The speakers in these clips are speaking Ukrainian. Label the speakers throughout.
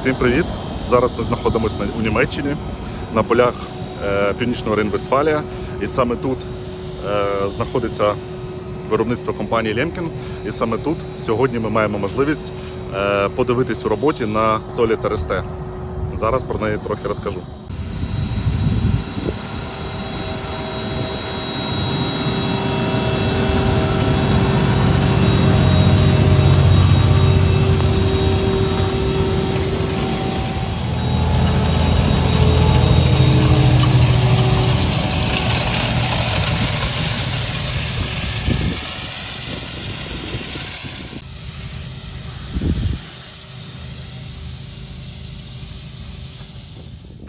Speaker 1: Всім привіт! Зараз ми знаходимося у Німеччині на полях е, Північного Рейн-Вестфалія. І саме тут е, знаходиться виробництво компанії Лемкін. І саме тут сьогодні ми маємо можливість е, подивитись у роботі на солі Тересте. Зараз про неї трохи розкажу.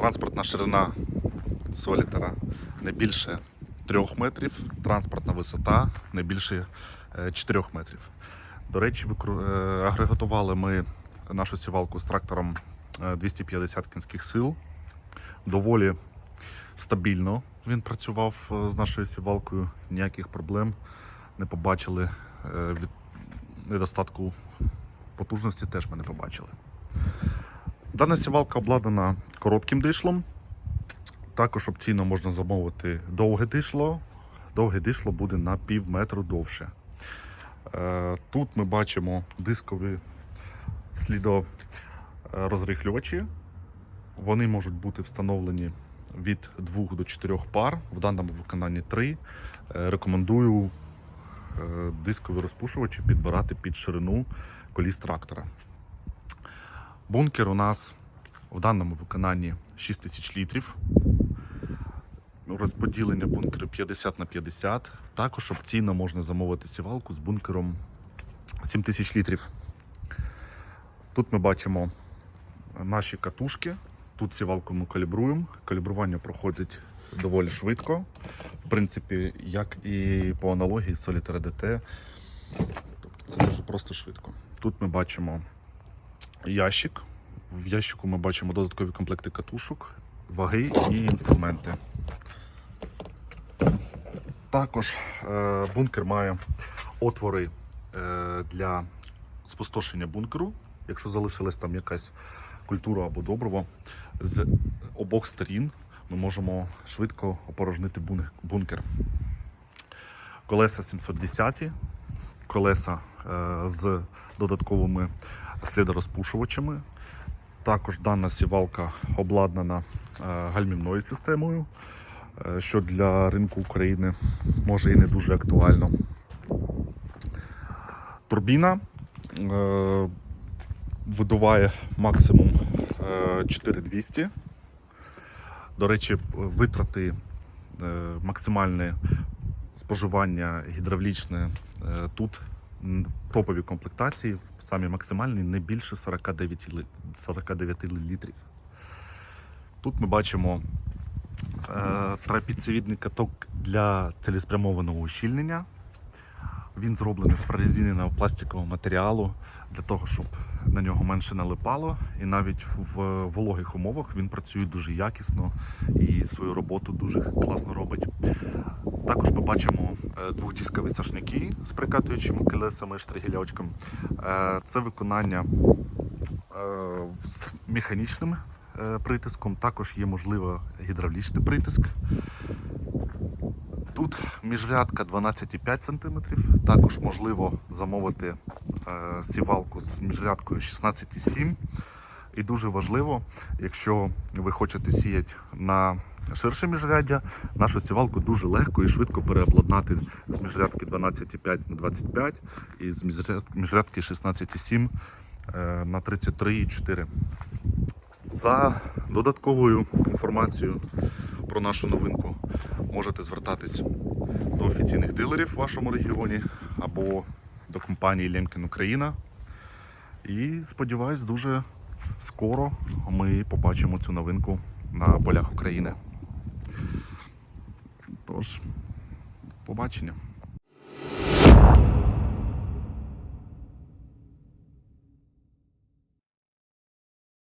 Speaker 1: Транспортна ширина солітера не більше 3 метрів, транспортна висота не більше е, 4 метрів. До речі, е, агрегатували ми нашу сівалку з трактором е, 250 кінських сил. Доволі стабільно він працював е, з нашою сівалкою, ніяких проблем не побачили. е, Від недостатку потужності теж ми не побачили. Дана сівалка обладнана коротким дишлом. Також опційно можна замовити довге дишло. Довге дишло буде на пів метру довше. Е, Тут ми бачимо дискові слідорозрихлювачі. Вони можуть бути встановлені від 2 до 4 пар, в даному виконанні 3. Рекомендую е, дискові розпушувачі підбирати під ширину коліс трактора. Бункер у нас в даному виконанні 6000 літрів. Розподілення бункеру 50 на 50. Також опційно можна замовити сівалку з бункером 7000 літрів. Тут ми бачимо наші катушки. Тут сівалку ми калібруємо. Калібрування проходить доволі швидко. В принципі, як і по аналогії з Solitaire DT. Тобто це дуже просто швидко. Тут ми бачимо ящик. В ящику ми бачимо додаткові комплекти катушок, ваги і інструменти. Також е, бункер має отвори е, для спустошення бункеру. Якщо залишилась там якась культура або добриво, з обох сторін ми можемо швидко опорожнити бункер. Колеса 710, колеса е, з додатковими слідорозпушувачами. Також дана сівалка обладнана е, гальмівною системою, е, що для ринку України може і не дуже актуально. Турбіна е, видуває максимум е, 4200. До речі, витрати максимальне споживання гідравлічне тут топові комплектації, самі максимальні, не більше 49, 49 літрів. Тут ми бачимо е, трапіцевідний каток для цілеспрямованого ущільнення. Він зроблений з прорезиненого пластикового матеріалу для того, щоб на нього менше налипало. І навіть в вологих умовах він працює дуже якісно і свою роботу дуже класно робить. Також ми бачимо е, двохдіскові сашняки з прикатуючими колесами і. Е, Це виконання е, з механічним притиском. Також є можливо гідравлічний притиск. Тут міжрядка 12,5 см. Також можливо замовити сівалку з міжрядкою 16,7 І дуже важливо, якщо ви хочете сіяти на ширше міжряддя, нашу сівалку дуже легко і швидко переобладнати з міжрядки 12,5 на 25 і з міжрядки 16,7 е, на 33,4. За додатковою інформацією про нашу новинку можете звертатись до офіційних дилерів в вашому регіоні або до компанії Лемкін Україна. І сподіваюсь, дуже скоро ми побачимо цю новинку на полях України. Тож, побачення.